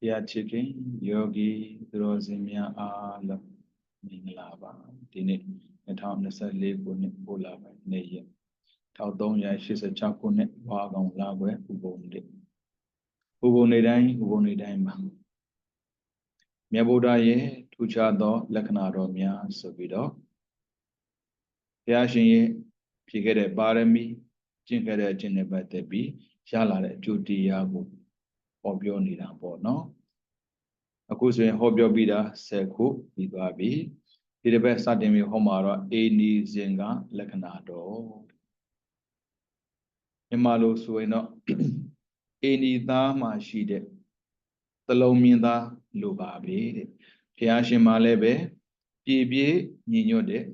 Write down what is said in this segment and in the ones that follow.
တရားချစ်ခင်ယောဂီသူတော်စင်များအားလုံးမင်္ဂလာပါဒီနေ့2024ခုနှစ်ပို့လာပါနေ့ရက်1386ခုနှစ်ဘာကောင်လာပွဲဥပုံနေ့ဥပုံနေ့တိုင်းဥပုံနေ့တိုင်းမှာမြတ်ဗုဒ္ဓရဲ့ထူခြားသော လက္ခဏာတော်များဆိုပြီးတော့ဘုရားရှင်ရဲ့ဖြည့်ခဲ့တဲ့ပါရမီကျင့်ခဲ့တဲ့အကျင့်နဲ့ပတ်သက်ပြီးရလာတဲ့အကျိုးတရားကို ဟောပြောနေတာပေါ့နော်အခုဆိုရင်ဟောပြောပြီးတာ10ခုပြီးသွားပြီဒီတစ်ပတ်စတင်ပြီးဟောမှာတော့အေနီဇင်ကလက္ခဏာတော်မြန်မာလိုဆိုရင်တော့အေနီသားမှာရှိတဲ့သလုံးမြင်သားလိုပါပဲတဲ့ဘုရားရှင်မှာလည်းပဲပြည်ပြည့်ညီညွတ်တဲ့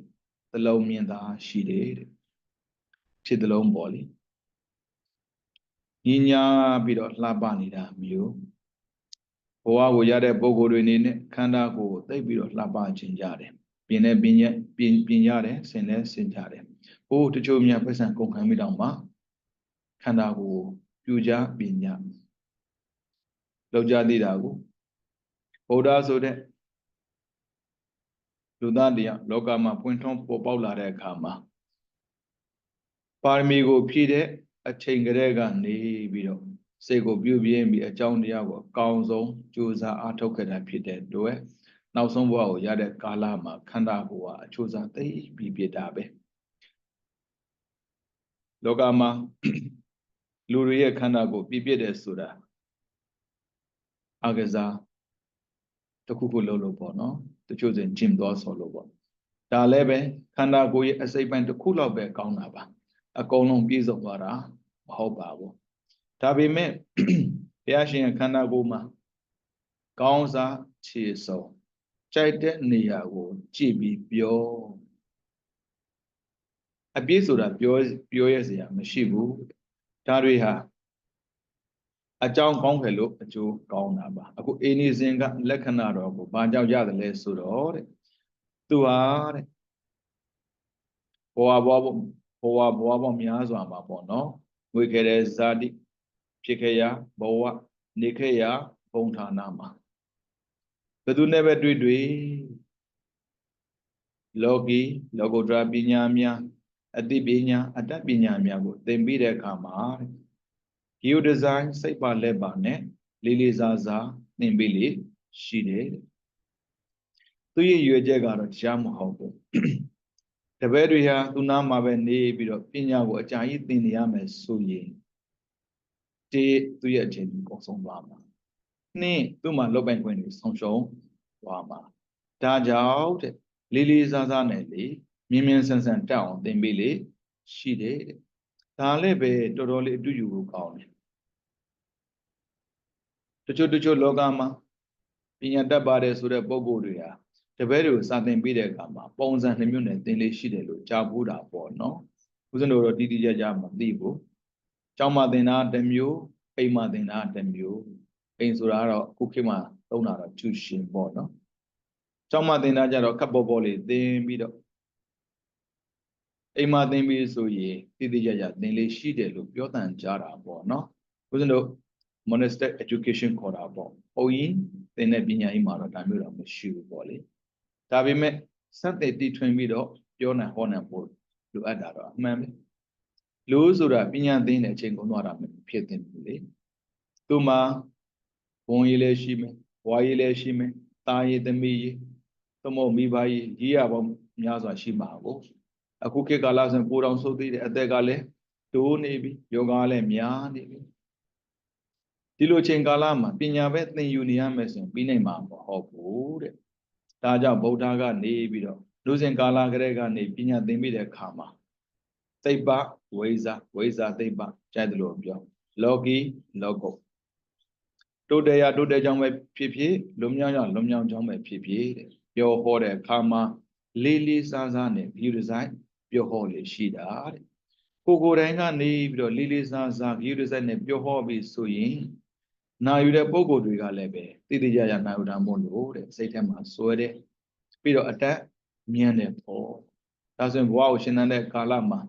သလုံးမြင်သားရှိတယ်တဲ့ဖြစ်သလုံးပေါ့လေ ညီညာပြီးတော့လှပနေတာမျိုးဘဝကိုရတဲ့ပုံကိုယ်တွေနေနဲ့ခန္ဓာကိုယ်ကိုသိပ်ပြီးတော့လှပခြင်းကြတယ်ပြင်နဲ့ပြင်ရဲ့ပြင်ပြင်ရတယ်ဆင်နဲ့ဆင်ကြတယ်ဟိုတချို့များပတ်စံကုန်ခံမိတော့မှခန္ဓာကိုယ်ပြူကြပညာလောက်ကြသေးတာကိုဗုဒ္ဓဆိုတဲ့လူသားတရားလောကမှာပွင့်ထွန်းပေါ်ပေါက်လာတဲ့အခါမှာပါရမီကိုဖြည့်တဲ့ အချိန်ကလေးကနေပြီးတော့စိတ်ကိုပြုပြင်းပြီးအကြောင်းတရားကိုအကောင်းဆုံးကြိုးစားအားထုတ်ခဲ့တာဖြစ်တဲ့အတွက်နောက်ဆုံးဘဝကိုရတဲ့ကာလမှာခန္ဓာကိုယ်ကအချိုးစားသိပြီးပြတာပဲလောကမှာလူတွေရဲ့ခန္ဓာကိုယ်ပြည့်ပြည့်တယ်ဆိုတာအကစားတခုခုလုပ်လို့ပေါ့နော်တချို့စဉ်ဂျင်သွားဆော်လို့ပေါ့ဒါလည်းပဲခန္ဓာကိုယ်ရဲ့အစိတ်ပိုင်းတစ်ခုလောက်ပဲကောင်းတာပါ အကုန်လုံးပြည့်စုံသွားတာမဟုတ်ပါဘူးဒါပေမဲ့ဘုရားရှင်ရဲ့ခန္ဓာကိုယ်မှာကောင်းစားခြေစုံကြိုက်တဲ့နေရာကို ကြည့်ပြီးပြောအပြည့်ဆိုတာပြောပြောရစရာမရှိဘူးဒါတွေဟာအကြောင်းကောင်းခဲ့လို့အကျိုးကောင်းတာပါအခုအေနီစင်ကလက္ခဏာတော်ကိုဘာကြောင့်ရတယ်လဲဆိုတော့တဲ့သူဟာတဲ့ဘဝဘဝ ဘဝဘဝဘဝများစွာမှာပေါ့နော်ဝေခဲ့တဲ့ဇာတိဖြစ်ခဲ့ရာဘဝနေခဲ့ရာဘုံဌာနမှာဘယ်သူနဲ့ပဲတွေ့တွေ့လောကီလောကုတ္တရာပညာများအတိပညာအတ္တပညာများကိုသင်ပြီးတဲ့အခါမှာဂီယိုဒီဇိုင်းစိတ်ပါလက်ပါနဲ့လေးလေးစားစားသင်ပြီးလေရှိတယ်သူရဲ့ရွယ်ချက်ကတော့တရားမဟုတ်ဘူး တပည့်တွေဟာသူနာမှာပဲနေပြီးတော့ပညာကိုအကြာကြီးသင်နေရမယ်ဆိုရင်တေးသူ့ရဲ့အချိန်ကိုကုန်ဆုံးသွားမှာနှင်းသူ့မှာလောက်ပိုင်ခွင့်တွေဆုံးရှုံးသွားမှာဒါကြောင့်တဲ့လေးလေးစားစားနဲ့လေမြင်းမြန်းဆန်းဆန်းတက်အောင်သင်ပေးလေရှိတယ်တဲ့ဒါလည်းပဲတော်တော်လေးအတူယူဖို့ကောင်းတယ်တချို့တချို့လောကမှာပညာတတ်ပါတယ်ဆိုတဲ့ပုံကိုယ်တွေဟာ တပည့်တွေကိုစာသင်ပေးတဲ့အခါမှာပုံစံနှမျိုးနဲ့သင်လေးရှိတယ်လို့ကြားဖို့တာပေါ့နော်ဦးဇင်းတို့တော့တိတိကျကျမသိဘူးကျောင်းမှာသင်တာတစ်မျိုးအိမ်မှာသင်တာတစ်မျိုးအိမ်ဆိုတာကတော့အခုခေတ်မှာသုံးတာတော့ကျူရှင်ပေါ့နော်ကျောင်းမှာသင်တာကြတော့ခပ်ပေါ်ပေါ်လေးသင်ပြီးတော့အိမ်မှာသင်ပြီးဆိုရင်တိတိကျကျသင်လေးရှိတယ်လို့ပြောတန်ကြတာပေါ့နော်ဦးဇင်းတို့ monastic education ခေါ်တာပေါ့။ပုံရင်သင်တဲ့ပညာရေးမှာတော့ဒါမျိုးတော့မရှိဘူးပေါ့လေ။ ဒါပေမဲ့စက်တဲ့တီထွင်ပြီးတော့ပြောနိုင်ဟောနိုင်ဖို့လိုအပ်တာတော့အမှန်ပဲ။လူဆိုတာပညာသင်တဲ့အချိန်ကုန်သွားတာမဖြစ်သင့်ဘူးလေ။သူမှာဘုံရေးလည်းရှိမယ်၊ဘွားရေးလည်းရှိမယ်၊သားရေးသမီးရေးသမုတ်မိဘရေးရေးရပေါင်းများစွာရှိမှာကိုအခုခေတ်ကာလဆိုပိုတော်ဆုတ်သေးတယ်အသက်ကလည်းတိုးနေပြီယောဂလည်းများနေပြီဒီလိုချိန်ကာလမှာပညာပဲသင်ယူနေရမယ်ဆိုရင်ပြီးနိုင်မှာမဟုတ်ဘူးတဲ့ ဒါကြောင့်ဗုဒ္ဓကနေပြီးတော့လူစဉ်ကာလကလေးကနေပညာသင်ပြီးတဲ့အခါမှာသိပ္ပဝိဇာဝိဇာသိပ္ပကြိုက်တယ်လို့ပြောလောကီလောကုတိုးတရားတိုးတဲ့ကြောင့်ပဲဖြစ်ဖြစ်လွန်မြောက်ရလွန်မြောက်ကြောင့်ပဲဖြစ်ဖြစ်တဲ့ပြောဟောတဲ့အခါမှာလေးလေးစားစားနဲ့ view design ပြောဟောလေရှိတာတဲ့ကိုကိုယ်တိုင်ကနေပြီးတော့လေးလေးစားစား view design နဲ့ပြောဟောပြီးဆိုရင် နာယူတဲ့ပုံကိုယ်တွေကလည်းပဲတိတိကျကျနာယူတာမို့လို့တဲ့စိတ်ထဲမှာစွဲတဲ့ပြီးတော့အတက်မြန်းတဲ့ပေါ့ဒါဆိုရင်ဘဝကိုရှင်းတဲ့ကာလမှာ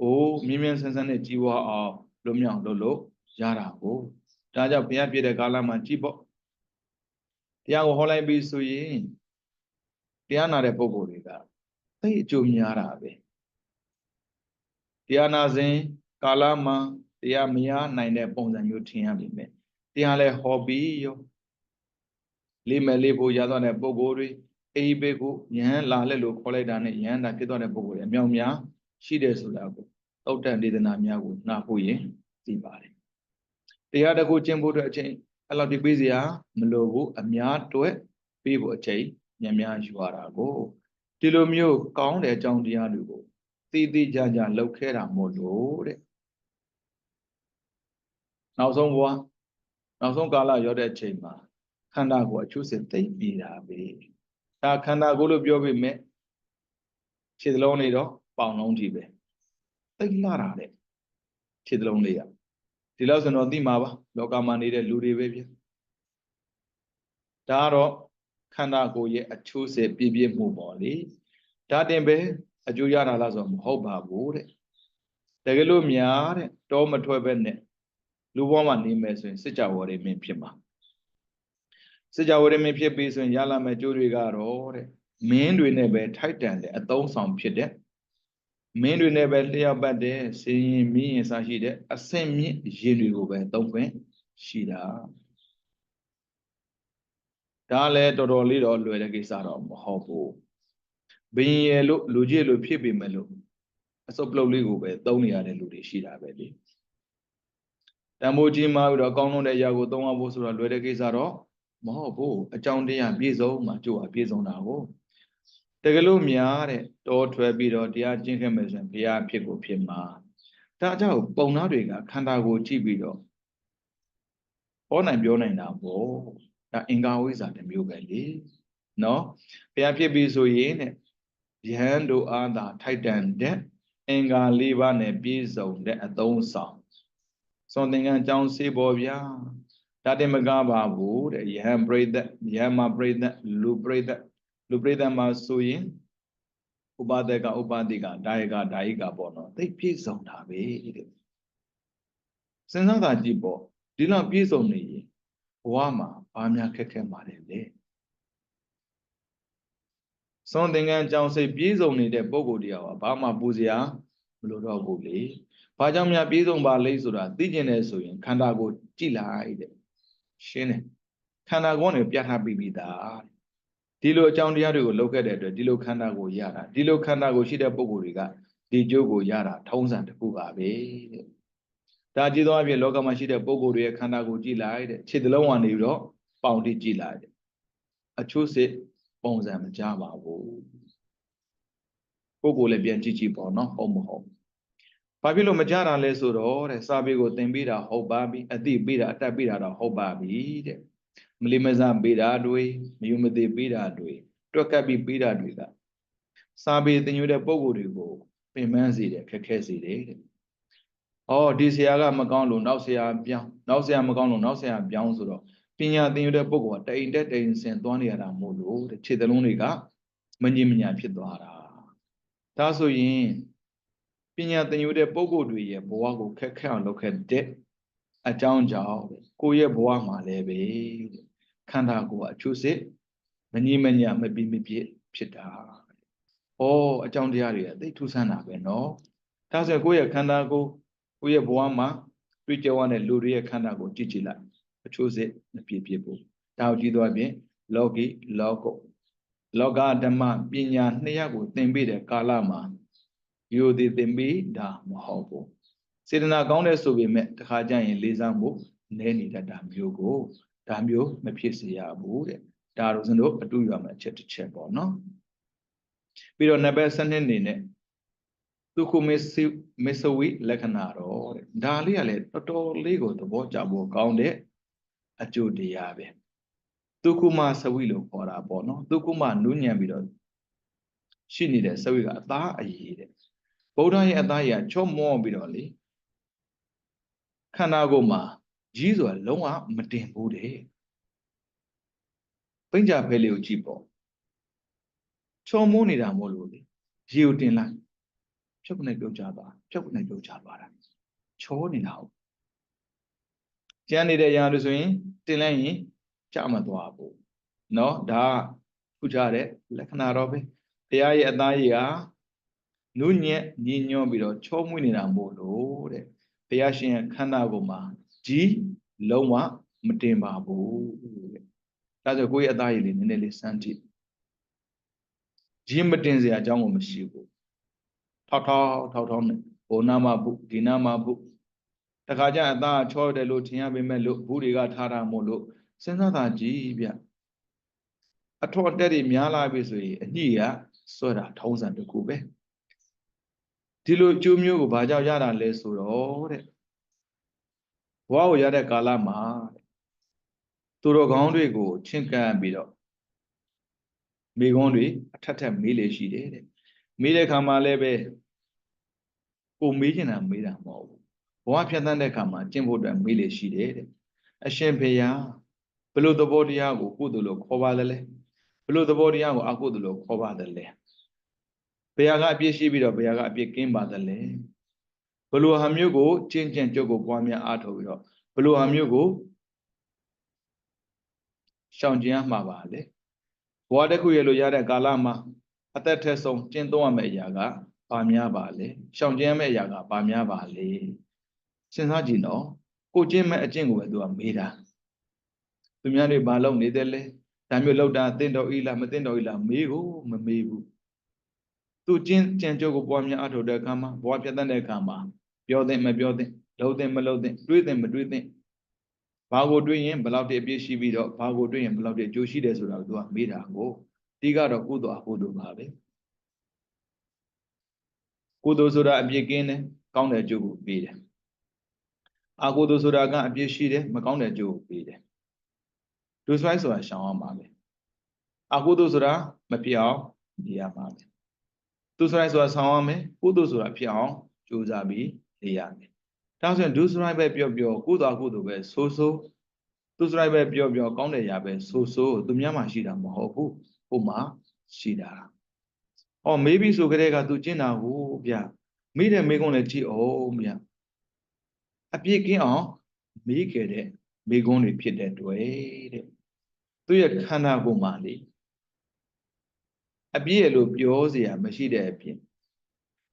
အိုးမြင်းမြန်းဆန်းဆန်းနဲ့ကြီးဝအောင်လွတ်မြောက်လို့လို့ရတာကိုဒါကြောင့်ဘုရားပြည့်တဲ့ကာလမှာကြည်ပေါ့တရားကိုဟောလိုက်ပြီဆိုရင်တရားနာတဲ့ပုဂ္ဂိုလ်တွေကသိအကျိုးများတာပဲတရားနာစဉ်ကာလမှာတရားမရနိုင်တဲ့ပုံစံမျိုးထင်ရပြီမဲ့ တရားလဲဟောပြီးရောလေးမဲ့လေးဖို့ရသွားတဲ့ပုဂ္ဂိုလ်တွေအိဘေကိုယဟန်လာလက်လို့ခေါ်လိုက်တာနဲ့ယဟန်တာဖြစ်သွားတဲ့ပုဂ္ဂိုလ်တွေအမြောက်များရှိတယ်ဆိုတာကိုသုတ်တန်ဒေသနာများကိုနားဖို့ရင်သိပါတယ်တရားတစ်ခုကျင့်ဖို့အတွက်အချိန်အဲ့လောက်ဒီပေးစရာမလိုဘူးအများတွက်ပေးဖို့အချိန်များများယူရတာကိုဒီလိုမျိုးကောင်းတဲ့အကြောင်းတရားတွေကိုသိသိကြကြလောက်ခဲတာမို့လို့တဲ့နောက်ဆုံးဘဝ နောက်ဆုံးကာလရောက်တဲ့အချိန်မှာခန္ဓာကိုယ်အကျိုးစစ်သိမ့်ပြီးတာပဲဒါခန္ဓာကိုယ်လို့ပြောပေမဲ့ခြေသလုံးလေးတော့ပေါင်လုံးကြီးပဲသိမ့်လာတာတဲ့ခြေသလုံးလေးကဒီလောက်ဆိုတော့သိမှာပါလောကမှာနေတဲ့လူတွေပဲပြဒါကတော့ခန္ဓာကိုယ်ရဲ့အချိုးစစ်ပြည့်ပြည့်မှုပေါ့လေဒါတင်ပဲအကျိုးရတာလားဆိုတော့မဟုတ်ပါဘူးတဲ့တကယ်လို့များတဲ့တောမထွက်ပဲနဲ့ လူဘဝမှာနေမယ်ဆိုရင်စစ်ကြဝဠာမင်းဖြစ်မှာစစ်ကြဝဠာမင်းဖြစ်ပြီဆိုရင်ရလာမယ့်ကျိုးတွေကတော့တဲ့မင်းတွေနဲ့ပဲထိုက်တန်တဲ့အသုံးဆောင်ဖြစ်တဲ့မင်းတွေနဲ့ပဲလျှောက်ပတ်တဲ့စင်ရင်မင်းရင်စားရှိတဲ့အဆင့်မြင့်ရင်တွေကိုပဲသုံးခွင့်ရှိတာဒါလည်းတော်တော်လေးတော့လွယ်တဲ့ကိစ္စတော့မဟုတ်ဘူးဘင်းရလို့လူကြီးလို့ဖြစ်ပေမဲ့လို့အစုပ်ပလုတ်လေးကိုပဲသုံးနေရတဲ့လူတွေရှိတာပဲလေ တံမိုးကြီးမှပြီးတော့အကောင်းဆုံးတဲ့အရာကိုသုံးရဖို့ဆိုတော့လွယ်တဲ့ကိစ္စတော့မဟုတ်ဘူးအကြောင်းတရားပြည့်စုံမှကြိုးအပြည့်စုံတာကိုတကယ်လို့များတဲ့တောထွက်ပြီးတော့တရားကျင့်ခဲ့မယ်ဆိုရင်ဘုရားဖြစ်ကိုဖြစ်မှာဒါကြောင့်ပုံသားတွေကခန္ဓာကိုကြည့်ပြီးတော့ဟောနိုင်ပြောနိုင်တာပေါ့ဒါအင်္ဂါဝိဇ္ဇာတစ်မျိုးပဲလေနော်ဘုရားဖြစ်ပြီဆိုရင်တဲ့ယဟန်တို့အားသာထိုက်တန်တဲ့အင်္ဂါ၄ပါးနဲ့ပြည့်စုံတဲ့အသုံးဆောင် စွန်သင်္ကန်းကြောင်းစေပေါ်ဗျာဒါတင်မကပါဘူးတဲ့ယဟန်ပရိသတ်ယဟန်မှာပရိသတ်လူပရိသတ်လူပရိသတ်မှာဆိုရင်ဥပဒကဥပတိကဒါယကဒါယိကပေါ့နော်သိပြည့်စုံတာပဲတဲ့စဉ်းစားတာကြည့်ပေါ့ဒီလောက်ပြည့်စုံနေရင်ဘဝမှာဘာများခက်ခဲမှာလဲလေစွန်သင်္ကန်းကြောင့်စိတ်ပြည့်စုံနေတဲ့ပုံကိုယ်တရားကဘာမှပူစရာမလိုတော့ဘူးလေ ဘာကြောင့်များပြည့်စုံပါလိမ့်ဆိုတာသိကျင်တယ်ဆိုရင်ခန္ဓာကိုကြည့်လိုက်တဲ့ရှင်းတယ်ခန္ဓာကိုယ်နဲ့ပြထားပြီးပြီသားဒီလိုအကြောင်းတရားတွေကိုလုပ်ခဲ့တဲ့အတွက်ဒီလိုခန္ဓာကိုရတာဒီလိုခန္ဓာကိုရှိတဲ့ပုံကိုယ်တွေကဒီကျိုးကိုရတာထုံးစံတစ်ခုပါပဲတဲ့ဒါကြည့်သောအဖြစ်လောကမှာရှိတဲ့ပုံကိုယ်တွေရဲ့ခန္ဓာကိုကြည့်လိုက်တဲ့ခြေတလုံးကနေပြီးတော့ပေါင်တိကြည့်လိုက်တဲ့အချို့စစ်ပုံစံမကြပါဘူးပုံကိုယ်လည်းပြန်ကြည့်ကြည့်ပေါ့နော်ဟုတ်မဟုတ် ဘာဖြစ်လို့မကြတာလဲဆိုတော့တဲ့စာပေကိုသင်ပေးတာဟုတ်ပါပြီအသိပေးတာအတတ်ပေးတာတော့ဟုတ်ပါပြီတဲ့မလီမစားပေးတာတွေမယုံမသိပေးတာတွေတွက်ကပ်ပြီးပေးတာတွေကစာပေသင်ယူတဲ့ပုံကိုယ်တွေကိုပင်ပန်းစေတယ်ခက်ခဲစေတယ်တဲ့။အော်ဒီဆရာကမကောင်းလို့နောက်ဆရာပြောင်းနောက်ဆရာမကောင်းလို့နောက်ဆရာပြောင်းဆိုတော့ပညာသင်ယူတဲ့ပုံကတိမ်တက်တိမ်ဆင်သွားနေရတာမို့လို့တဲ့ခြေသလုံးတွေကမငြင်းမညာဖြစ်သွားတာ။ဒါဆိုရင် ပညာသင်ယူတဲ့ပုံကိုယ်တွေရဲ့ဘဝကိုခက်ခဲအောင်လုပ်ခဲ့တဲ့အကြောင်းကြောင့်ကိုယ့်ရဲ့ဘဝမှာလည်းပဲခန္ဓာကိုယ်အချို့စစ်မငြင်းမညာမပြီးမပြည့်ဖြစ်တာ။ဩအကြောင်းတရားတွေကသိထူးဆန်းတာပဲနော်။ဒါဆိုကိုယ့်ရဲ့ခန္ဓာကိုယ်ကိုယ့်ရဲ့ဘဝမှာတွေ့ကြရတဲ့လူတွေရဲ့ခန္ဓာကိုကြည့်ကြည့်လိုက်အချို့စစ်မပြည့်ပြည့်ဘူး။ဒါကိုကြည့်တော့ဖြင့်လောကီလောကုလောကဓမ္မပညာနှစ်ရပ်ကိုသင်ပေးတဲ့ကာလမှာ ယူသည်သင်ပေးတာမဟုတ်ဘူးစေတနာကောင်းတဲ့ဆိုပေမဲ့တခါကျရင်လေးစားမှုနဲနေတတ်တာမျိုးကိုဒါမျိုးမဖြစ်စေရဘူးတဲ့ဒါတို့စင်တို့အတူရမယ်အချက်တစ်ချက်ပေါ့နော်ပြီးတော့နံပါတ်7နေနဲ့ဒုက္ခမစ္စမစ္စဝိလက္ခဏာတော့တဲ့ဒါလေးကလည်းတော်တော်လေးကိုသဘောကျဖို့ကောင်းတဲ့အကျိုးတရားပဲဒုက္ခမစဝိလို့ခေါ်တာပေါ့နော်ဒုက္ခမနုညံပြီးတော့ရှိနေတဲ့စဝိကအသားအရေးတဲ့ ဗုဒ္ဓရဲ့အသားရချော့မောပြီးတော့လေခန္ဓာကိုယ်မှာကြီးဆိုတာလုံးဝမတင်ဘူးတဲ့ပိန့်ကြဖဲလေးကိုကြည့်ပေါ့ချောမိုးနေတာမို့လို့လေရေကိုတင်လိုက်ဖြုတ်ကနေပြုတ်ကြသွားဖြုတ်ကနေပြုတ်ကြသွားတာချောနေတာဟုတ်ကျန်နေတဲ့ຢာလို့ဆိုရင်တင်လိုက်ရင်ကြမသွားဘူးနော်ဒါကထူကြတဲ့လက္ခဏာတော့ပဲဘုရားရဲ့အသားရည်ဟာ နုညက်ညင်ညွတ်ပြီးတော့ချောမွေ့နေတာမို့လို့တဲ့ဘုရားရှင်ရဲ့ခန္ဓာကိုယ်မှာကြီးလုံးဝမတင်ပါဘူးတဲ့ဒါဆိုကိုယ့်ရဲ့အသားရည်လေးနည်းနည်းလေးစမ်းကြည့်ကြီးမတင်စရာအကြောင်းကိုမရှိဘူးထောက်ထောက်ထောက်ထောက်နဲ့ဘုံနာမဘုဒီနာမဘုတခါကျအသားချောတယ်လို့ထင်ရပေမဲ့လို့ဘူးတွေကထားတာမို့လို့စဉ်းစားတာကြည့်ဗျအထောက်အတက်တွေများလာပြီဆိုရင်အညိကစွဲတာထုံးစံတစ်ခုပဲ ဒီလိုအကျိုးမျိုးကိုဘာကြောင့်ရတာလဲဆိုတော့တဲ့ဘဝကိုရတဲ့ကာလမှာသူတော်ကောင်းတွေကိုချင့်ကပ်ပြီးတော့မိကုန်းတွေအထက်ထက်မေးလေရှိတယ်တဲ့မေးတဲ့ခါမှာလည်းပဲကိုမေးချင်တာမေးတာမဟုတ်ဘူးဘဝဖြတ်သန်းတဲ့ခါမှာကျင့်ဖို့အတွက်မေးလေရှိတယ်တဲ့အရှင်ဖေယဘလို့သဘောတရားကိုကုသိုလ်လို့ခေါ်ပါတယ်လဲဘလို့သဘောတရားကိုအကုသိုလ်လို့ခေါ်ပါတယ်လဲ ဘုရားကအပြည့်ရှိပြီးတော့ဘုရားကအပြည့်ကင်းပါတယ်လဲဘလို့ဟာမျိုးကိုကျင့်ကြံကြုတ်ကိုပွားများအားထုတ်ပြီးတော့ဘလို့ဟာမျိုးကိုရှောင်ကျဉ်ရမှာပါလေဘဝတစ်ခုရဲ့လို့ရတဲ့ကာလမှာအသက်ထက်ဆုံးကျင့်သုံးရမယ့်အရာကဘာများပါလဲရှောင်ကျဉ်ရမယ့်အရာကဘာများပါလဲစဉ်းစားကြည့်နော်ကိုကျင့်မဲ့အကျင့်ကိုပဲသူကမေးတာသူများတွေဘာလုပ်နေတယ်လဲဒါမျိုးလောက်တာတင့်တော်ဤလားမတင့်တော်ဤလားမေးကိုမမေးဘူး သူကျင့်ကြံကြုတ်ကိုပွားများအထောက်တဲ့အခါမှာဘဝပြတ်တဲ့အခါမှာပြောတဲ့မပြောတဲ့လုံးတဲ့မလုံးတဲ့တွေးတဲ့မတွေးတဲ့ဘာကိုတွေးရင်ဘယ်လောက်တည်းအပြည့်ရှိပြီးတော့ဘာကိုတွေးရင်ဘယ်လောက်တည်းအကျိုးရှိတယ်ဆိုတာကိုသူကမေးတာကိုဒီကတော့ကုသိုလ်အကုသိုလ်ပါပဲကုသိုလ်ဆိုတာအပြည့်ကင်းတယ်ကောင်းတဲ့အကျိုးကိုပေးတယ်အကုသိုလ်ဆိုတာကအပြည့်ရှိတယ်မကောင်းတဲ့အကျိုးကိုပေးတယ်ဒုစရိုက်ဆိုတာရှောင်အောင်ပါပဲအကုသိုလ်ဆိုတာမဖြစ်အောင်နေရပါမယ် သူစရိုက်ဆိုတာဆောင်ရမယ်ကုသိုလ်ဆိုတာဖြစ်အောင်ကြိုးစားပြီးနေရမယ်ဒါဆိုရင်ဒုစရိုက်ပဲပြောပြောကုသိုလ်အကုသိုလ်ပဲဆိုဆိုသူစရိုက်ပဲပြောပြောကောင်းတဲ့ຢာပဲဆိုဆိုသူများမှရှိတာမဟုတ်ဘူးဟိုမှာရှိတာ။အော်မေးပြီဆိုကြတဲ့ကသူကျင့်တာကိုဗျမေးတဲ့မေးခွန်းလည်းကြည့်အောင်ဗျအပြည့်ကင်းအောင်မေးခဲ့တဲ့မေးခွန်းတွေဖြစ်တဲ့တွေ့တဲ့သူရဲ့ခန္ဓာကိုယ်မှာလေ အပြည့်ရလို့ပြောเสียမရှိတဲ့အပြင်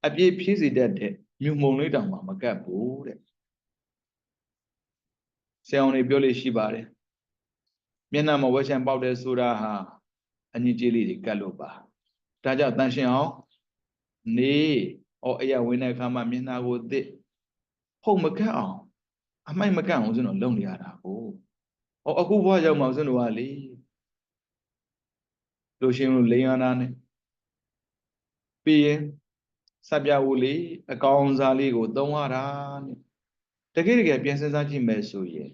အပြည့်ဖြည့်စေတတ်တဲ့မြုံမုံလေးတောင်မှမကတ်ဘူးတဲ့ဆရာအောင်တွေပြောလို့ရှိပါတယ်မျက်နှာမှာဝက်ချံပေါက်တယ်ဆိုတာဟာအညစ်အကြေးလေးတွေကတ်လို့ပါဒါကြောင့်တန်ရှင်းအောင်နေဩအရာဝင်တဲ့အခါမှာမျက်နှာကိုသစ်ဖုံမကတ်အောင်အမိုက်မကတ်အောင်ဦးဇင်းတို့လုံနေရတာကိုဩအခုဘွားရောက်မှဦးဇင်းတို့ကလေ လိုရှင်လို့လိန်ရနာနဲ့ပြီးရင်စပြဝူလေးအကောင်စားလေးကိုသုံးရတာနဲ့တကယ်တကယ်ပြန်စဉ်းစားကြည့်မယ်ဆိုရင်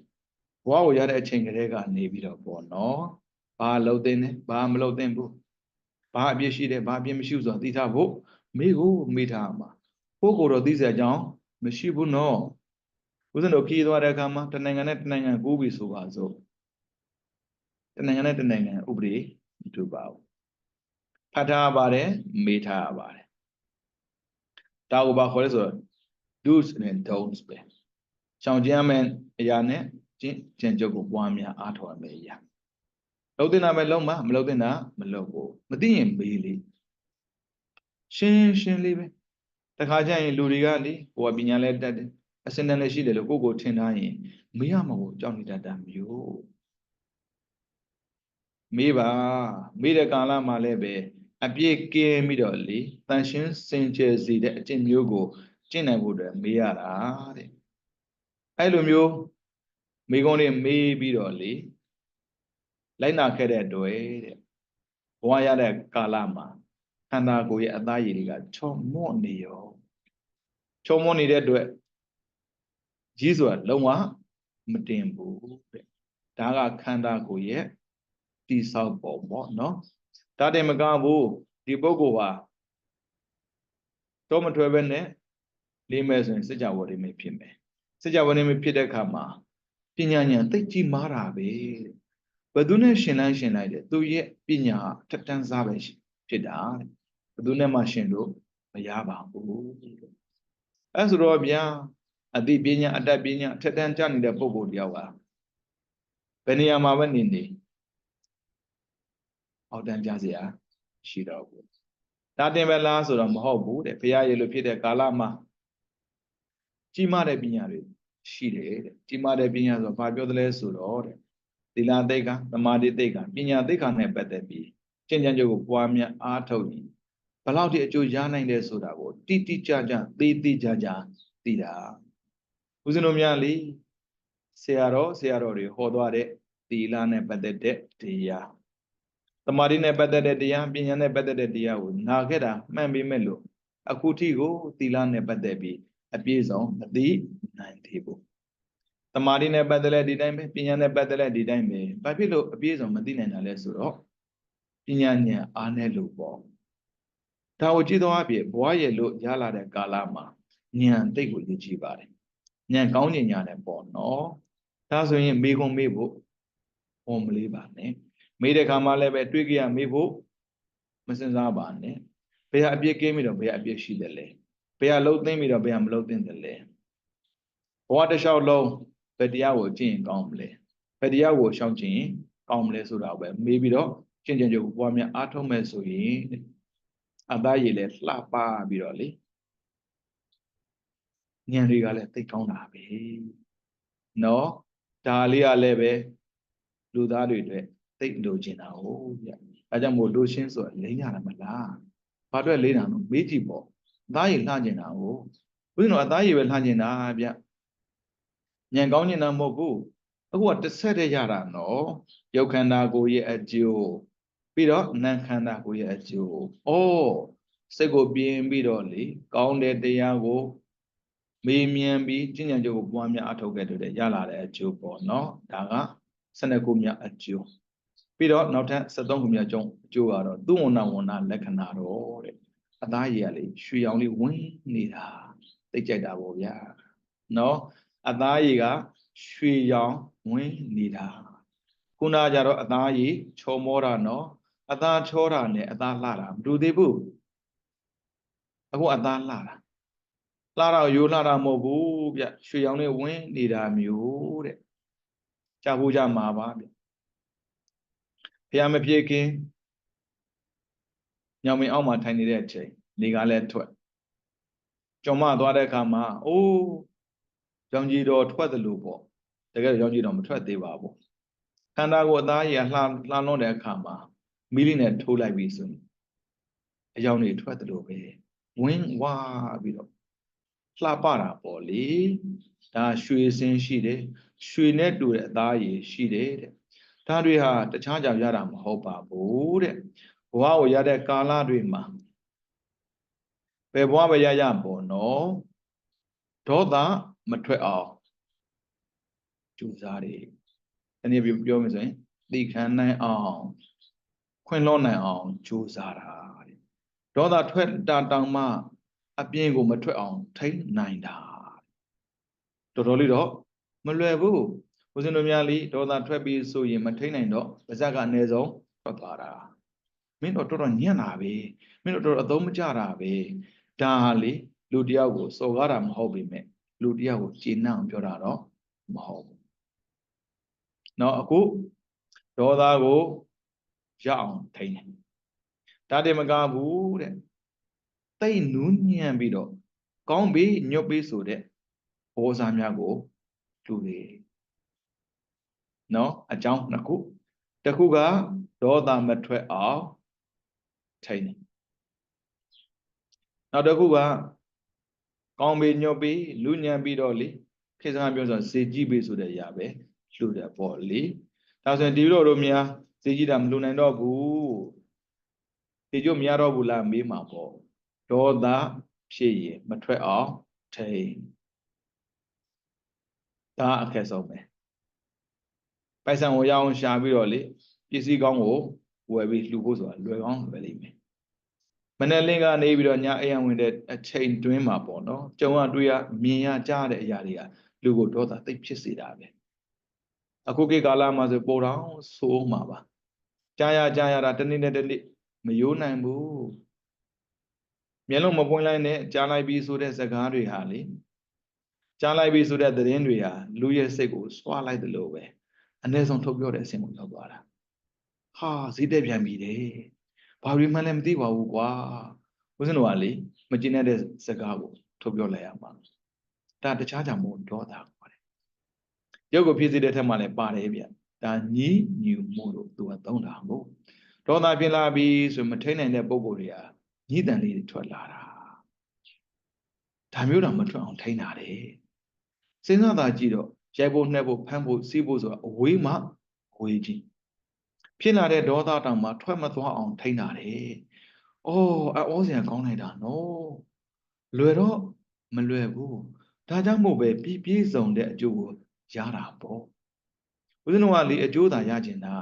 ဘွားကိုရတဲ့အချိန်ကလေးကနေပြီးတော့ပေါ့နော်ဘာလှုပ်တင်လဲဘာမလှုပ်တင်ဘူးဘာအပြစ်ရှိတယ်ဘာအပြစ်မရှိဘူးဆိုတာသိထားဖို့မိကိုမိထားမှာကိုကိုတော့သိစရာအကြောင်းမရှိဘူးနော်ဦးဇင်းတို့ခီးသွားတဲ့အခါမှာတနိုင်ငံနဲ့တနိုင်ငံကူးပြီဆိုပါစို့တနိုင်ငံနဲ့တနိုင်ငံဥပဒေ မတူပါဘူးဖတ်ထားပါတယ်မေးထားပါတယ်ဒါကိုဘာခေါ်လဲဆိုတော့ do's and don'ts ပဲရှောင်ကျဉ်ရမယ့်အရာနဲ့ကျင့်ကြံကြုတ်ကိုပွားများအားထုတ်ရမယ့်အရာလှုပ်တင်တာပဲလုံးမမလှုပ်တင်တာမလှုပ်ဘူးမသိရင်မေးလေရှင်းရှင်းလေးပဲတခါကျရင်လူတွေကလေကိုကပညာလဲတတ်တယ်အစင်တန်လည်းရှိတယ်လို့ကိုကိုထင်ထားရင်မေးရမှာကိုကြောက်နေတတ်တာမျိုး မေးပါမေးတဲ့ကာလမှာလည်းပဲအပြည့်ကင်းပြီးတော့လေတန်ရှင်းစင်ကြယ်စေတဲ့အကျင့်မျိုးကိုကျင့်နိုင်ဖို့အတွက်မေးရတာတဲ့အဲ့လိုမျိုးမိကုံးတွေမေးပြီးတော့လေလိုက်နာခဲ့တဲ့တွေ့တဲ့ဘဝရတဲ့ကာလမှာခန္ဓာကိုယ်ရဲ့အသားရည်တွေကချော်မော့နေရောချော်မော့နေတဲ့အတွက်ကြီးဆိုတာလုံးဝမတင်ဘူးတဲ့ဒါကခန္ဓာကိုယ်ရဲ့ တိဆောက်ပုံပေါ့နော်ဒါတင်မကဘူးဒီပုဂ္ဂိုလ်ဟာတော့မထွဲပဲနဲ့လေးမဲ့ဆိုရင်စကြဝဠာတွေဖြစ်မယ်စကြဝဠာတွေဖြစ်တဲ့အခါမှာပညာဉာဏ်သိကြီးမားတာပဲဘယ်သူနဲ့ရှင်လိုက်ရှင်လိုက်တယ်သူရဲ့ပညာထက်တန်းစားပဲဖြစ်တာတဲ့ဘယ်သူနဲ့မှရှင်လို့မရပါဘူးအဲဆိုတော့ဗျာအသိပညာအတတ်ပညာထက်တန်းကြနေတဲ့ပုဂ္ဂိုလ်တယောက်ကဘယ်နေရာမှာပဲနေနေ အောက်တန်းကြเสียရှိတော့ဘူးဒါတင်ပဲလားဆိုတော့မဟုတ်ဘူးတဲ့ဘုရားရေလို့ဖြစ်တဲ့ကာလမှာကြီးမားတဲ့ပညာတွေရှိတယ်တဲ့ကြီးမားတဲ့ပညာဆိုဘာပြောသလဲဆိုတော့တဲ့သီလသိက္ခာသမာဓိသိက္ခာပညာသိက္ခာနဲ့ပတ်သက်ပြီးကျင့်ကြံကြုတ်ကိုပွားများအားထုတ်ရင်ဘယ်လောက်ထိအကျိုးရနိုင်လဲဆိုတာကိုတိတိကျကျသေးသေးကြကြသိတာဦးဇင်းတို့များလေဆရာတော်ဆရာတော်တွေဟောသွားတဲ့သီလနဲ့ပတ်သက်တဲ့တရား သမာဓိနဲ့ပတ်သက်တဲ့တရားပညာနဲ့ပတ်သက်တဲ့တရားကိုနာခဲ့တာမှန်ပေမဲ့လို့အခုထိကိုသီလနဲ့ပတ်သက်ပြီးအပြည့်စုံမသိနိုင်သေးဘူးတမာတိနဲ့ပတ်သက်လဲဒီတိုင်းပဲပညာနဲ့ပတ်သက်လဲဒီတိုင်းပဲဘာဖြစ်လို့အပြည့်စုံမသိနိုင်တာလဲဆိုတော့ပညာဉာဏ်အားနည်းလို့ပေါ့ဒါကိုကြည့်တော့အဖြစ်ဘွားရဲ့လို့ရလာတဲ့ကာလမှာဉာဏ်သိကိုရည်ကြည့်ပါတယ်ဉာဏ်ကောင်းဉာဏ်ညာနဲ့ပေါ့နော်ဒါဆိုရင်မေခွန်မေးဖို့ဟောမလေးပါနဲ့ မေးတဲ့ခါမှလည်းပဲတွေးကြရမေးဖို့မစင်စားပါနဲ့ဘယ်ဟာအပြစ်ကင်းပြီးတော့ဘယ်ဟာအပြစ်ရှိတယ်လဲဘယ်ဟာလှုပ်သိမ့်ပြီးတော့ဘယ်ဟာမလှုပ်သိမ့်တယ်လဲဘဝတစ်လျှောက်လုံးဘယ်တရားကိုကျင့်ရင်ကောင်းမလဲဘယ်တရားကိုရှောင်ကျင်ရင်ကောင်းမလဲဆိုတာပဲမေးပြီးတော့ကျင့်ကြံကြုတ်ပွားများအားထုတ်မဲ့ဆိုရင်အသားရည်လည်းလှပပြီးတော့လေဉာဏ်တွေကလည်းသိကောင်းတာပဲနော်ဒါလေးကလည်းပဲလူသားတွေအတွက် သိလိုချင်တာဟုတ်ဗျအဲကြောင့်မို့လူရှင်းဆိုတာလိမ့်ရတာမလားဘာအတွက်လိမ့်တာနော်မေးကြည့်ပေါ့အသားရည်လှကျင်တာကိုဘုရင်တော်အသားရည်ပဲလှကျင်တာဗျညံကောင်းကျင်တာမဟုတ်ဘူးအခုကတစ်ဆက်တည်းရတာနော်ရုပ်ခန္ဓာကိုယ်ရဲ့အကျိုးပြီးတော့နာမ်ခန္ဓာကိုယ်ရဲ့အကျိုးဩစိတ်ကိုပြင်းပြီးတော့လေကောင်းတဲ့တရားကိုမေးမြန်းပြီးကျင့်ကြံကြုတ်ကိုပွားများအထောက်ခဲ့တဲ့ရလာတဲ့အကျိုးပေါ့နော်ဒါက12ခုမြောက်အကျိုး ပြီးတော့နောက်ထပ်73ခုမြောက်ကျုံအကျိုးကတော့သူဝဏဝဏလက္ခဏာတော့တဲ့အသားရည်ကလေရွှေရောင်လေးဝင်နေတာသိကြိုက်တာပေါ့ဗျာနော်အသားရည်ကရွှေရောင်ဝင်နေတာခုနကြတော့အသားရည်ချောမောတာနော်အသားချောတာနဲ့အသားလှတာမတူသေးဘူးအခုအသားလှတာလှတာရိုးလှတာမဟုတ်ဘူးဗျရွှေရောင်လေးဝင်နေတာမျိုးတဲ့ကြာဖို့ကြမှာပါဗျ ဘုရားမပြေခင်ညောင်မင်းအောက်မှာထိုင်နေတဲ့အချိန်နေကလည်းထွက်ကြုံမသွားတဲ့အခါမှာအိုးရောင်ကြီးတော်ထွက်တယ်လို့ပေါ့တကယ်ရောင်ကြီးတော်မထွက်သေးပါဘူးခန္ဓာကိုယ်အသားရည်လှလှလွန်တဲ့အခါမှာမီးလေးနဲ့ထိုးလိုက်ပြီဆိုရင်အယောင်တွေထွက်တယ်လို့ပဲဝင်းဝါပြီးတော့လှပတာပေါ့လေဒါရွှေစင်းရှိတယ်ရွှေနဲ့တူတဲ့အသားရည်ရှိတယ်တဲ့ ဒါတွေဟာတခြားကြောင်ရတာမဟုတ်ပါဘူးတဲ့ဘဝကိုရတဲ့ကာလတွေမှာဘယ်ဘဝပဲရရပေါ့နော်ဒေါသမထွက်အောင်ကြိုးစားတယ်။အနေပြပြောမယ်ဆိုရင်သိခံနိုင်အောင် ခွင့်လွှတ်နိုင်အောင်ကြိုးစားတာတဲ့။ဒေါသထွက်တာတောင်မှအပြင်းကိုမထွက်အောင်ထိန်းနိုင်တာ။တော်တော်လေးတော့မလွယ်ဘူး။ ဦးဇင်းတို့များလီဒေါသထွက်ပြီးဆိုရင်မထိန်းနိုင်တော့ပါဇက်ကအနည်းဆုံးထွက်သွားတာ။မင်းတို့တော်တော်ညံ့တာပဲ။မင်းတို့တော်တော်အသုံးမကျတာပဲ။ဒါဟာလေလူတယောက်ကိုစော်ကားတာမဟုတ်ပေမဲ့လူတယောက်ကိုကျေနပ်အောင်ပြောတာတော့မဟုတ်ဘူးเนาะအခုဒေါသကိုရအောင်ထိန်းတယ်ဒါတည်းမကဘူးတဲ့တိတ်နူးညံ့ပြီးတော့ကောင်းပြီညွတ်ပြီဆိုတဲ့ဘောစားများကိုလူတွေ နော်အကြောင်းနှစ်ခုတစ်ခုကဒေါသမထွက်အောင်ထိန်းတယ်နောက်တစ်ခုကကောင်းပေညွတ်ပေလူညံပြီးတော့လေခေစကားပြောဆိုစေကြည့်ပေဆိုတဲ့အရာပဲလှူတယ်ပေါ့လေဒါဆိုရင်ဒီလိုတို့များစေကြည့်တာမလှူနိုင်တော့ဘူးစေကြို့မရတော့ဘူးလားမေးမှာပေါ့ဒေါသဖြစ်ရင်မထွက်အောင်ထိန်းဒါအခက်ဆုံးပဲ ပိုက်ဆံကိုရအောင်ရှာပြီးတော့လေပစ္စည်းကောင်းကိုဝယ်ပြီးလှူဖို့ဆိုတာလွယ်ကောင်းလွယ်လိမ့်မယ်မနေ့လင်းကနေပြီးတော့ညအိမ်ဝင်တဲ့အချိန်တွင်းမှာပေါ့နော်ကြုံရတွေ့ရမြင်ရကြားတဲ့အရာတွေကလူကိုဒေါသသိပ်ဖြစ်စေတာပဲအခုခေတ်ကာလမှာဆိုပိုတော့ဆိုးမှာပါကြားရကြားရတာတနေ့နဲ့တနေ့မယိုးနိုင်ဘူးမျက်လုံးမပွင့်လိုက်နဲ့ကြားလိုက်ပြီးဆိုတဲ့စကားတွေဟာလေကြားလိုက်ပြီးဆိုတဲ့သတင်းတွေဟာလူရဲ့စိတ်ကိုစွာလိုက်တယ်လို့ပဲ အ ਨੇ ဆုံးထုတ်ပြောတဲ့အဆင့်ကိုရောက်သွားတာဟဟာဈေးတက်ပြန်ပြီတဲ့ဘာတွေမှလည်းမသိပါဘူးကွာဦးဇင်းတို့ကလေမကျင်တဲ့စကားကိုထုတ်ပြောလိုက်ရမှာဒါတခြားကြောင့်မို့ဒေါသခေါ်တယ်ရုပ်ကိုဖြစ်စေတဲ့ထက်မှလည်းပါတယ်ဗျဒါညီးညူမှုလို့သူကသုံးတာကိုဒေါသဖြစ်လာပြီဆိုမထိန်နိုင်တဲ့ပုံကိုယ်တွေကညှိတန်လေးတွေထွက်လာတာဒါမျိုးတော့မထွက်အောင်ထိန်းတာတယ်စဉ်းစားတာကြည့်တော့ ရိုက်ဖို့နှက်ဖို့ဖမ်းဖို့စီးဖို့ဆိုတာအဝေးမှအဝေးကြီးဖြစ်လာတဲ့ဒေါသတောင်မှထွက်မသွားအောင်ထိန်းတာတယ်။အော်အောစရာကောင်းလိုက်တာနော်။လွယ်တော့မလွယ်ဘူး။ဒါကြောင့်မို့ပဲပြည့်ပြည့်စုံတဲ့အကျိုးကိုရတာပေါ့။ဦးဇင်းတို့ကလေအကျိုးသာရကျင်တာ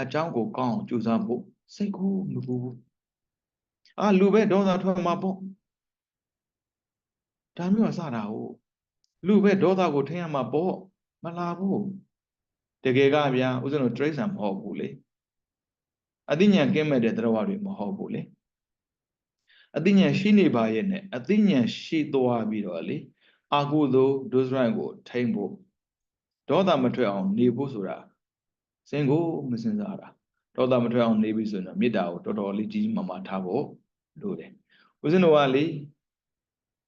အကြောင်းကိုကောင်းအောင်ကြိုးစားဖို့စိတ်ကိုမပူဘူး။အာလူပဲဒေါသထွက်မှာပေါ့။ဒါမျိုးကစတာဟုတ် လူပဲဒေါသကိုထိရမှာပေါ့မလာဘူးတကယ်ကဗျာဥစဉ်တို့တရိစ္ဆာန်မဟုတ်ဘူးလေအသိဉာဏ်ကင်းမဲ့တဲ့တရားတွေမဟုတ်ဘူးလေအသိဉာဏ်ရှိနေပါရဲ့နဲ့အသိဉာဏ်ရှိသွားပြီးတော့လေအာဟုသောဒုစရိုက်ကို ထိမ့်ဖို့ဒေါသမထွက်အောင် နေဖို့ဆိုတာစင်ကိုမစင်စားတာဒေါသမထွက်အောင်နေပြီဆိုရင်မေတ္တာကိုတော်တော်လေးကြီးကြီးမားမားထားဖို့လိုတယ်ဦးဇင်းတို့ကလေ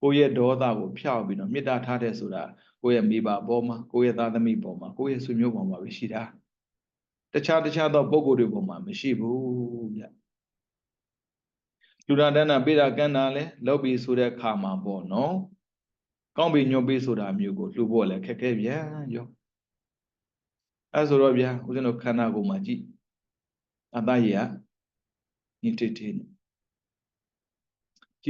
ကိုယ့်ရဲ့ဒေါသကိုဖျောက်ပြီးတော့မေတ္တာထားတဲ့ဆိုတာကိုယ့်ရဲ့မိဘပေါ်မှာကိုယ့်ရဲ့သားသမီးပေါ်မှာကိုယ့်ရဲ့ဆွေမျိုးပေါ်မှာပဲရှိတာတခြားတခြားသောပုံကိုယ်တွေပေါ်မှာမရှိဘူးဗျလူရဒနာပိတာကန္နာလဲလောက်ပြီးဆိုတဲ့ခါမှာပေါ့နော်ကောင်းပြီညွတ်ပြီးဆိုတာမျိုးကိုလှူဖို့လည်းခက်ခဲပြန်ရောအဲဆိုတော့ဗျာဦးဇင်းတို့ခန္ဓာကိုယ်မှာကြည့်အသားရည်ကညစ်တိတိကြည့်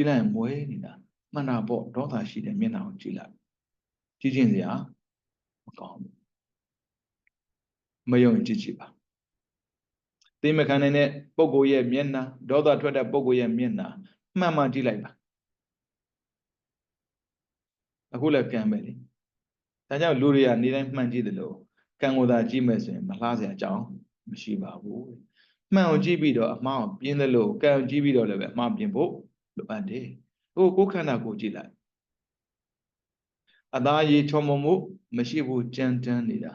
လိုက်မွဲနေတာ မှန်တာပေါ့ဒေါသရှိတဲ့မျက်နှာကိုကြည့်လိုက်ကြည့်ချင်းစရာမကောင်းဘူးမယုံကြည့်ကြည့်ပါသိမခံနိုင်တဲ့ပုဂ္ဂိုလ်ရဲ့မျက်နှာဒေါသထွက်တဲ့ပုဂ္ဂိုလ်ရဲ့မျက်နှာမှန်မှန်ကြည့်လိုက်ပါအခုလည်းကံပဲလေဒါကြောင့်လူတွေကနေတိုင်းမှန်ကြည့်တယ်လို့ကံကိုသာကြည့်မယ်ဆိုရင်မလှစရာအကြောင်းမရှိပါဘူးမှန်အောင်ကြည့်ပြီးတော့အမှားကိုပြင်းတယ်လို့ကံကြည့်ပြီးတော့လည်းပဲအမှားပြင်ဖို့လိုအပ်တယ် ဟိုကိုယ်ခန္ဓာကိုကြည့်လိုက်အသားရည်ချော်မမှုမရှိဘူးကြမ်းတမ်းနေတာ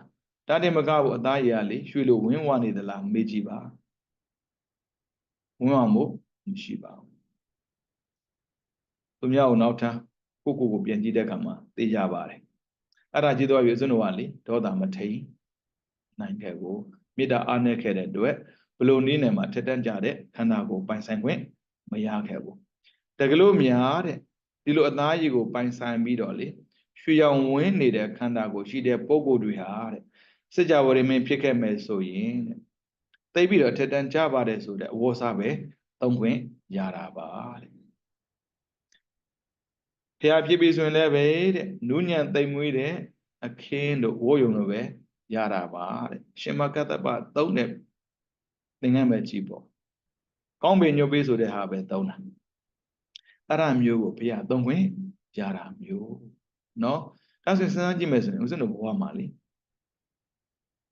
ဒါတင်မကဘူးအသားရည်ကလေရွှေလိုဝင်းဝနေသလားမေးကြည့်ပါဝင်းဝမှုမရှိပါဘူးသူများကိုနောက်ထပ်ကိုကိုကိုပြန်ကြည့်တဲ့အခါမှာသိကြပါတယ်အဲ့ဒါကြည့်တော့ပြီစွန်းတော်ကလေဒေါသမထိန်နိုင်ခဲ့ကိုမေတ္တာအားနဲ့ခဲ့တဲ့အတွက်ဘလို့နည်းနဲ့မှထက်တန်းကြတဲ့ခန္ဓာကိုပိုင်ဆိုင်ခွင့်မရခဲ့ဘူး တကလို့များတဲ့ဒီလိုအသားရည်ကိုပိုင်ဆိုင်ပြီးတော့လေရွှေရောင်ဝင်းနေတဲ့ခန္ဓာကိုရှိတဲ့ပုံကိုယ်တွေဟာတဲ့စစ်ကြဝဠာမင်းဖြစ်ခဲ့မယ်ဆိုရင်တဲ့သိပြီးတော့ထက်တန်းကြပါတယ်ဆိုတဲ့အဝေါ်စားပဲသုံးခွင့်ရတာပါတဲ့ဖျားဖြစ်ပြီဆိုရင်လည်းပဲတဲ့နူးညံ့သိမ်မွေးတဲ့အခင်းတို့ဝိုးယုံတို့ပဲရတာပါတဲ့ရှင်မကတ္တပသုံးတဲ့သင်္ကန်းပဲကြည့်ပေါ့ကောင်းပင်ညွတ်ပေးဆိုတဲ့ဟာပဲသုံးတာ အဲ့ဒါမျိုးကိုဘုရားသုံးခွင့်ရတာမျိုးเนาะဒါဆိုစဉ်းစားကြည့်မယ်ဆိုရင်ဦးဇင်းတို့ဘဝမှာလေ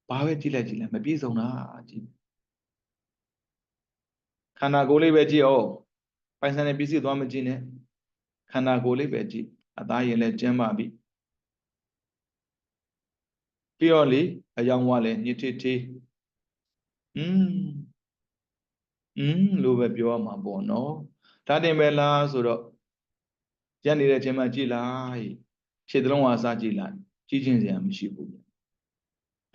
ဘာပဲကြည့်လိုက်ကြည့်လိုက်မပြည့်စုံတာကြည့်ခန္ဓာကိုယ်လေးပဲကြည့်အောင်ပိုင်ဆိုင်တဲ့ပစ္စည်းသွားမကြည့်နဲ့ခန္ဓာကိုယ်လေးပဲကြည့်အသားရင်လည်းကျန်းမာပြီပြီးတော့လေအယောင်ဝါလည်းညစ်ထထอืมอืมလို့ပဲပြောရမှာပေါ့နော် ဒါတင်ပဲလားဆိုတော့ရက်နေတဲ့ချိန်မှာကြည်လိုက်ခြေသလုံးဝါစားကြည်လိုက်ကြည်ချင်းစရာမရှိဘူး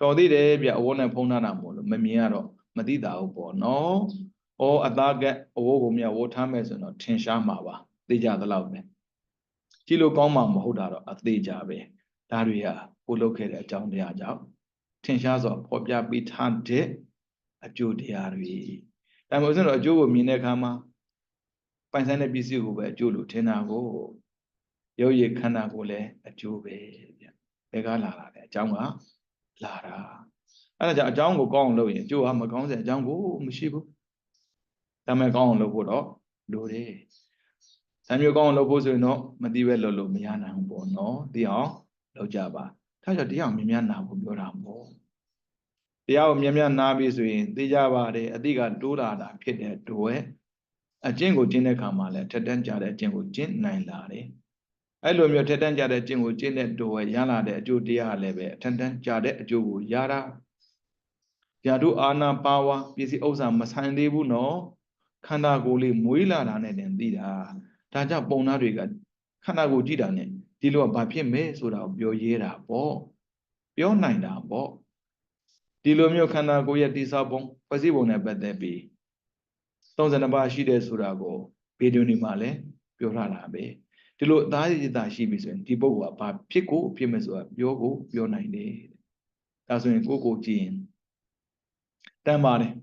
တော်သေးတယ်ဗျအဝေါနဲ့ဖုံးထားတာမို့လို့မမြင်ရတော့မသိတာဘူးပေါ့နော်။အော်အသားကအဝေါကိုမြဝေါထားမယ်ဆိုတော့ထင်ရှားမှာပါ။သိကြသလောက်ပဲ။ကြည့်လို့ကောင်းမှမဟုတ်တာတော့အသေးကြပဲ။ဒါတွေဟာကိုလုတ်ခဲ့တဲ့အကြောင်းတရားကြောင့်ထင်ရှားစွာဖော်ပြပေးထားတဲ့အကျိုးတရားတွေ။ဒါမှမဟုတ်ဆိုတော့အကျိုးကိုမြင်တဲ့အခါမှာ ပိုင်ဆိုင်တဲ့ပစ္စည်းကိုပဲအကျိုးလို့ထင်တာကိုရုပ်ရည်ခန္ဓာကိုလည်းအကျိုးပဲဗျ။ဘယ်ကလာတာလဲအကြောင်းကလာတာအဲ့ဒါကြောင့်အကြောင်းကိုကောင်းအောင်လုပ်ရင်အကျိုးကမကောင်းစေအကြောင်းကိုမရှိဘူးဒါမဲ့ကောင်းအောင်လုပ်ဖို့တော့လိုတယ်။ဆံမျိုးကောင်းအောင်လုပ်ဖို့ဆိုရင်တော့မသိပဲလုပ်လို့မရနိုင်ဘူးပေါ့နော်။သိအောင်လုပ်ကြပါ။ဒါကြောင့်တရားမြင်များနာဖို့ပြောတာပေါ့။တရားကိုမြင်များနာပြီဆိုရင်သိကြပါတယ်အတိကတိုးလာတာဖြစ်တဲ့အတွက် အကျင့်ကိုကျင့်တဲ့ခါမှာလည်းထက်တန်းကြတဲ့အကျင့်ကိုကျင့်နိုင်လာတယ်။အဲ့လိုမျိုးထက်တန်းကြတဲ့ကျင့်ကိုကျင့်တဲ့တော်ရရလာတဲ့အကျိုးတရားလည်းပဲထက်တန်းကြတဲ့အကျိုးကိုရတာ။ယာတို့အာနာပါဝါပစ္စည်းဥစ္စာမဆိုင်သေးဘူးနော်။ခန္ဓာကိုယ်လေးမွေးလာတာနဲ့တင်သိတာ။ဒါကြောင့်ပုံသားတွေကခန္ဓာကိုယ်ကြည့်တာနဲ့ဒီလိုကဘာဖြစ်မဲဆိုတာကိုပြောရဲတာပေါ့။ပြောနိုင်တာပေါ့။ဒီလိုမျိုးခန္ဓာကိုယ်ရဲ့တိဆောက်ပုံဖွဲ့စည်းပုံနဲ့ပတ်သက်ပြီး 32ပါးရှိတယ်ဆိုတာကိုဗီဒီယိုနေမှာလည်းပြောထားတာပဲ။ဒီလိုအသားရည်တာရှိပြီဆိုရင်ဒီပုဂ္ဂိုလ်ကဘာဖြစ်ကိုဖြစ်မယ်ဆိုတာပြောကိုပြောနိုင်တယ်။ဒါဆိုရင်ကိုယ့်ကိုယ်ကြည့်ရင်တန်ပါတယ်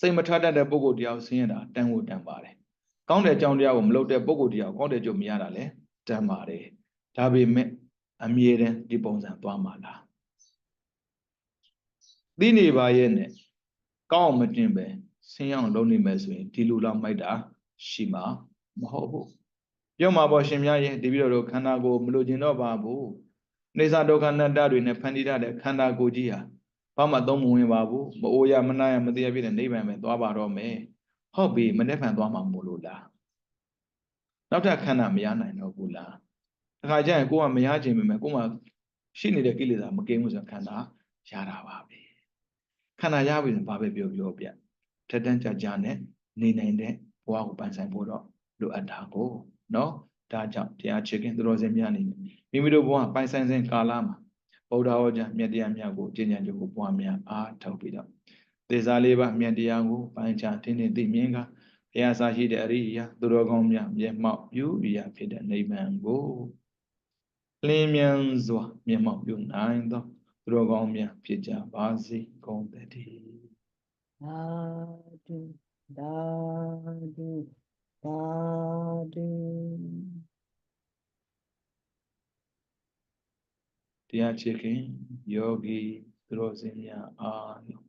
စိတ်မထတတ်တဲ့ပုဂ္ဂိုလ်တရားကိုဆင်းရဲတာတန်ကိုတန်ပါတယ်ကောင်းတဲ့အကြောင်းတရားကိုမလုပ်တဲ့ပုဂ္ဂိုလ်တရားကိုကောင်းတဲ့ကြုံမရတာလဲတန်ပါတယ်ဒါပေမဲ့အမြဲတမ်းဒီပုံစံသွားမှာလားသိနေပါရဲ့နဲ့ကောင်းအောင်မတင်ပဲ ဆင်းရအောင်လုပ်နေမယ်ဆိုရင်ဒီလိုလောက်မိုက်တာရှိမှာမဟုတ်ဘူးပြောမှာပေါ့ရှင်များရဲ့ဒီပြီးတော့ခန္ဓာကိုယ်မလို့ကျင်တော့ပါဘူးနေစာဒုက္ခနတ္တတွေနဲ့ဖန်တီးထားတဲ့ခန္ဓာကိုယ်ကြီးဟာဘာမှသုံးမဝင်ပါဘူးမအိုရမနာရမတရားပြည့်တဲ့နိဗ္ဗာန်ပဲသွားပါတော့မယ်ဟုတ်ပြီမနေ့ဖန်သွားမှာမို့လို့လားနောက်ထပ်ခန္ဓာမရနိုင်တော့ဘူးလားတခါကျရင်ကိုကမရခြင်းပဲမယ်ကိုမှရှိနေတဲ့ကိလေသာမကင်းဘူးဆိုခန္ဓာရတာပါပဲခန္ဓာရပြီဆိုဘာပဲပြောပြောပြ ထက်တန်းကြကြနဲ့နေနိုင်တဲ့ဘဝကိုပန်ဆိုင်ဖို့တော့လိုအပ်တာကိုနော်ဒါကြောင့်တရားချစ်ခင်သူတော်စင်များအနေနဲ့မိမိတို့ဘဝပိုင်ဆိုင်စဉ်ကာလမှာဗုဒ္ဓဟောကြားမြတ်တရားများကိုကျင့်ကြံကြကိုပွားများအားထုတ်ပြီးတော့သေစာလေးပါမြတ်တရားကိုပိုင်ချထင်းထင်းသိမြင်ကဘုရားစာရှိတဲ့အရိယာသူတော်ကောင်းများမျက်မှောက်ပြုရာဖြစ်တဲ့နိဗ္ဗာန်ကိုလင်းမြန်စွာမျက်မှောက်ပြုနိုင်သောသူတော်ကောင်းများဖြစ်ကြပါစေကုန်သတည်း သာဓုသာဓုသာဓုတရားချစ်ခင်ယောဂီသူတော်စင်များအားလုံး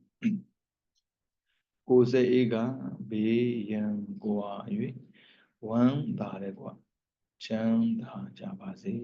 ကိုယ်စိတ်အေးကဘေးရန်ကွာ၍ဝမ်းသာတဲ့ကွာချမ်းသာကြပါစေ